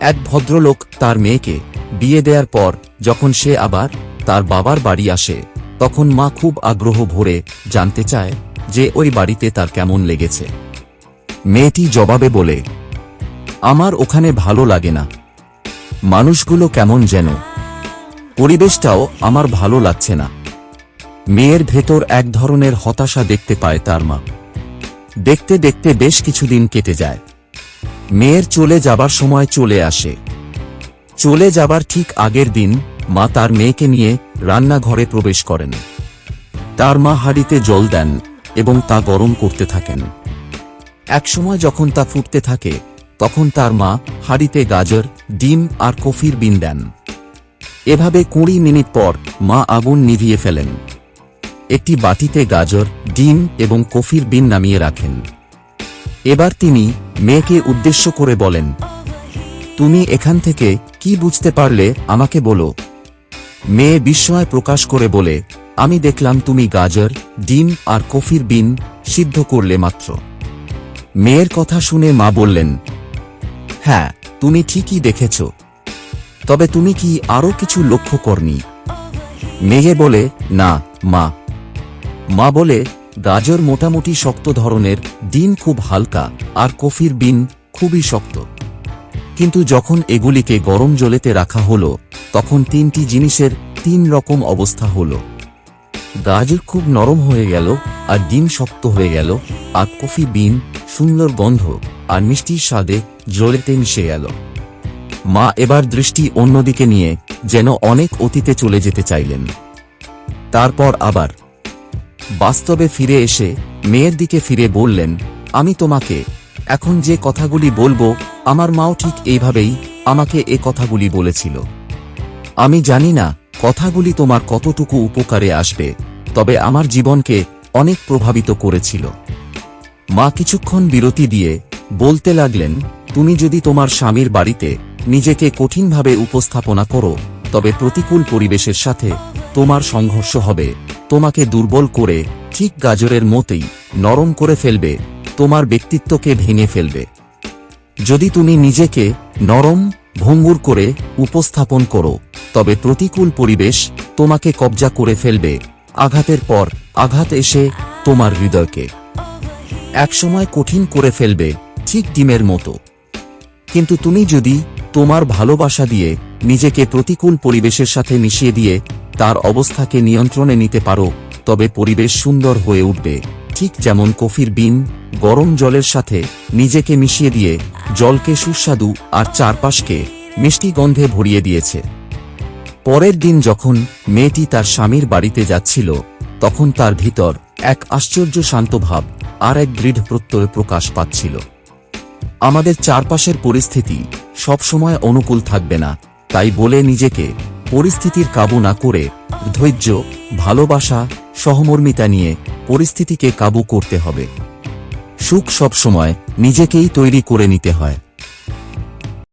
এক ভদ্রলোক তার মেয়েকে বিয়ে দেওয়ার পর যখন সে আবার তার বাবার বাড়ি আসে, তখন মা খুব আগ্রহ ভরে জানতে চায় যে ওই বাড়িতে তার কেমন লেগেছে। মেয়েটি জবাবে বলে, আমার ওখানে ভালো লাগে না। মানুষগুলো কেমন যেন। পরিবেশটাও আমার ভালো লাগছে না। মেয়ের ভেতর এক ধরনের হতাশা দেখতে পায় তার মা। দেখতে দেখতে বেশ কিছুদিন কেটে যায়। মেয়ের চলে যাবার সময় চলে আসে। চলে যাবার ঠিক আগের দিন মা তার মেয়েকে নিয়ে রান্নাঘরে প্রবেশ করেন। তার মা হাঁড়িতে জল দেন এবং তা গরম করতে থাকেন। একসময় যখন তা ফুটতে থাকে, তখন তার মা হাঁড়িতে গাজর, ডিম আর কফির বিন দেন। এভাবে কুড়ি মিনিট পর মা আগুন নিভিয়ে ফেলেন। একটি বাটিতে গাজর, ডিম এবং কফির বিন নামিয়ে রাখেন। এবার তিনি মেয়েকে উদ্দেশ্য করে বলেন, তুমি এখান থেকে কি বুঝতে পারলে আমাকে বলো? মেয়ে বিস্ময় প্রকাশ করে বলে, আমি দেখলাম তুমি গাজর, ডিম আর কফির বিন সিদ্ধ করলে মাত্র। মেয়ের কথা শুনে মা বললেন হ্যাঁ তুমি ঠিকই দেখেছ। তবে তুমি কি আরও কিছু লক্ষ্য করনি? মেয়ে বলে, না, মা। মা বলে গাজর মোটামুটি শক্ত ধরনের, ডিম খুব হালকা, আর কফির বিন খুবই শক্ত। কিন্তু যখন এগুলিকে গরম জলেতে রাখা হলো, তখন তিনটি জিনিসের তিন রকম অবস্থা হলো। গাজর খুব নরম হয়ে গেল, আর ডিম শক্ত হয়ে গেল, আর কফি বিন সুন্দর গন্ধ, আর মিষ্টির স্বাদে জলেতে মিশে গেল। মা এবার দৃষ্টি অন্যদিকে নিয়ে যেন অনেক অতীতে চলে যেতে চাইলেন। তারপর আবার বাস্তবে ফিরে এসে মেয়ের দিকে ফিরে বললেন, আমি তোমাকে, এখন যে কথাগুলি বলব, আমার মাও ঠিক এইভাবেই আমাকে এ কথাগুলি বলেছিল। আমি জানি না কথাগুলি তোমার কতটুকু উপকারে আসবে, তবে আমার জীবনকে অনেক প্রভাবিত করেছিল। মা কিছুক্ষণ বিরতি দিয়ে বলতে লাগলেন, তুমি যদি তোমার স্বামীর বাড়িতে নিজেকে কঠিনভাবে উপস্থাপনা করো, তবে প্রতিকূল পরিবেশের সাথে তোমার সংঘর্ষ হবে। তোমাকে দুর্বল করে, ঠিক গাজরের মতেই নরম করে ফেলবে, তোমার ব্যক্তিত্বকে ভেঙে ফেলবে। যদি তুমি নিজেকে নরম, ভঙ্গুর করে উপস্থাপন করো, তবে প্রতিকূল পরিবেশ তোমাকে কবজা করে ফেলবে। আঘাতের পর আঘাত এসে তোমার হৃদয়কে একসময় কঠিন করে ফেলবে, ঠিক ডিমের মতো। কিন্তু তুমি যদি তোমার ভালোবাসা দিয়ে নিজেকে প্রতিকূল পরিবেশের সাথে মিশিয়ে দিয়ে তার অবস্থাকে নিয়ন্ত্রণে নিতে পারো, তবে পরিবেশ সুন্দর হয়ে উঠবে। ঠিক যেমন কফির বিন, গরম জলের সাথে নিজেকে মিশিয়ে দিয়ে জলকে সুস্বাদু আর চারপাশকে মিষ্টি গন্ধে ভরিয়ে দিয়েছে। পরের দিন যখন মেয়েটি তার স্বামীর বাড়িতে যাচ্ছিল, তখন তার ভিতর এক আশ্চর্য শান্ত ভাব আর এক দৃঢ় প্রত্যয় প্রকাশ পাচ্ছিল। আমাদের চারপাশের পরিস্থিতি সবসময় অনুকূল থাকবে না, তাই বলে নিজেকে পরিস্থিতির কাবু না করে ধৈর্য, ভালোবাসা, সহমর্মিতা নিয়ে পরিস্থিতিকে কাবু করতে হবে। সুখ সবসময় নিজেকেই তৈরি করে নিতে হয়।